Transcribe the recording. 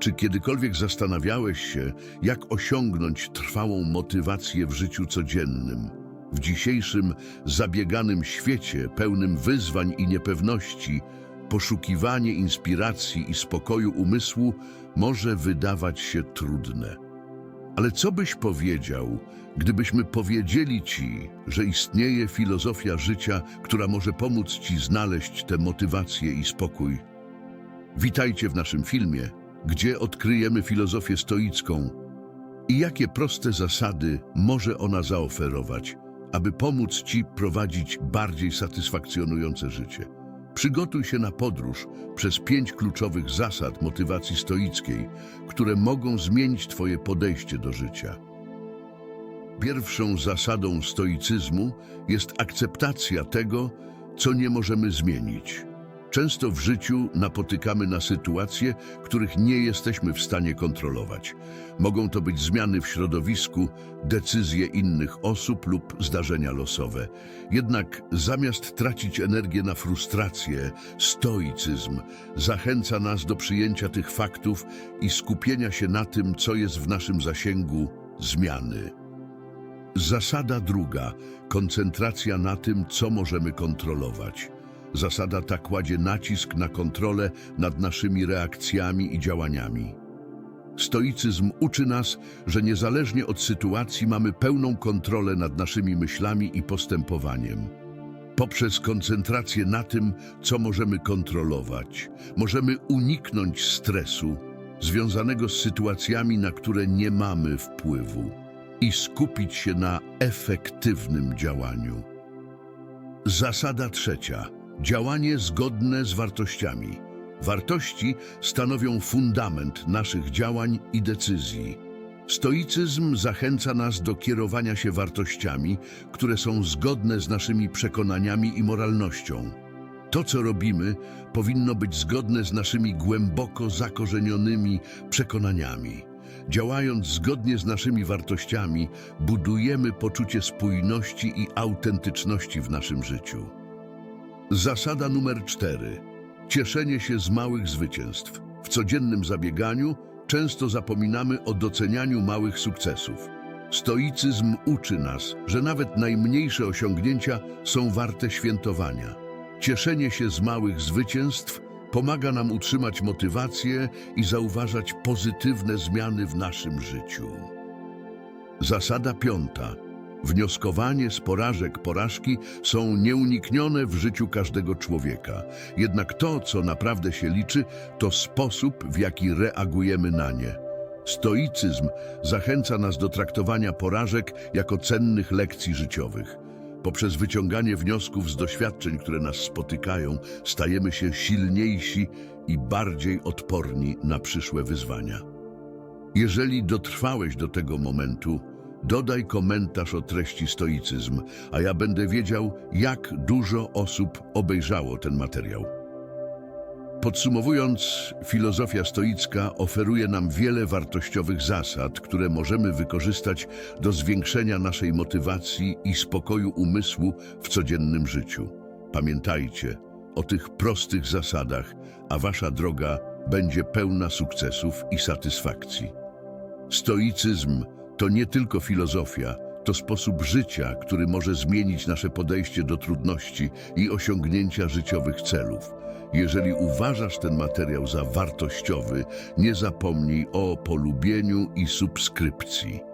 Czy kiedykolwiek zastanawiałeś się, jak osiągnąć trwałą motywację w życiu codziennym? W dzisiejszym zabieganym świecie, pełnym wyzwań i niepewności, poszukiwanie inspiracji i spokoju umysłu może wydawać się trudne. Ale co byś powiedział, gdybyśmy powiedzieli Ci, że istnieje filozofia życia, która może pomóc Ci znaleźć tę motywację i spokój? Witajcie w naszym filmie, gdzie odkryjemy filozofię stoicką i jakie proste zasady może ona zaoferować, aby pomóc Ci prowadzić bardziej satysfakcjonujące życie. Przygotuj się na podróż przez pięć kluczowych zasad motywacji stoickiej, które mogą zmienić Twoje podejście do życia. Pierwszą zasadą stoicyzmu jest akceptacja tego, co nie możemy zmienić. Często w życiu napotykamy na sytuacje, których nie jesteśmy w stanie kontrolować. Mogą to być zmiany w środowisku, decyzje innych osób lub zdarzenia losowe. Jednak zamiast tracić energię na frustrację, stoicyzm zachęca nas do przyjęcia tych faktów i skupienia się na tym, co jest w naszym zasięgu zmiany. Zasada druga koncentracja na tym, co możemy kontrolować. Zasada ta kładzie nacisk na kontrolę nad naszymi reakcjami i działaniami. Stoicyzm uczy nas, że niezależnie od sytuacji mamy pełną kontrolę nad naszymi myślami i postępowaniem. Poprzez koncentrację na tym, co możemy kontrolować, możemy uniknąć stresu związanego z sytuacjami, na które nie mamy wpływu i skupić się na efektywnym działaniu. Zasada trzecia. Działanie zgodne z wartościami. Wartości stanowią fundament naszych działań i decyzji. Stoicyzm zachęca nas do kierowania się wartościami, które są zgodne z naszymi przekonaniami i moralnością. To, co robimy, powinno być zgodne z naszymi głęboko zakorzenionymi przekonaniami. Działając zgodnie z naszymi wartościami, budujemy poczucie spójności i autentyczności w naszym życiu. Zasada numer cztery. Cieszenie się z małych zwycięstw. W codziennym zabieganiu często zapominamy o docenianiu małych sukcesów. Stoicyzm uczy nas, że nawet najmniejsze osiągnięcia są warte świętowania. Cieszenie się z małych zwycięstw pomaga nam utrzymać motywację i zauważać pozytywne zmiany w naszym życiu. Zasada piąta. Wnioskowanie z porażek porażki są nieuniknione w życiu każdego człowieka. Jednak to, co naprawdę się liczy, to sposób, w jaki reagujemy na nie. Stoicyzm zachęca nas do traktowania porażek jako cennych lekcji życiowych. Poprzez wyciąganie wniosków z doświadczeń, które nas spotykają, stajemy się silniejsi i bardziej odporni na przyszłe wyzwania. Jeżeli dotrwałeś do tego momentu, dodaj komentarz o treści stoicyzm, a ja będę wiedział, jak dużo osób obejrzało ten materiał. Podsumowując, filozofia stoicka oferuje nam wiele wartościowych zasad, które możemy wykorzystać do zwiększenia naszej motywacji i spokoju umysłu w codziennym życiu. Pamiętajcie o tych prostych zasadach, a wasza droga będzie pełna sukcesów i satysfakcji. Stoicyzm to nie tylko filozofia, to sposób życia, który może zmienić nasze podejście do trudności i osiągnięcia życiowych celów. Jeżeli uważasz ten materiał za wartościowy, nie zapomnij o polubieniu i subskrypcji.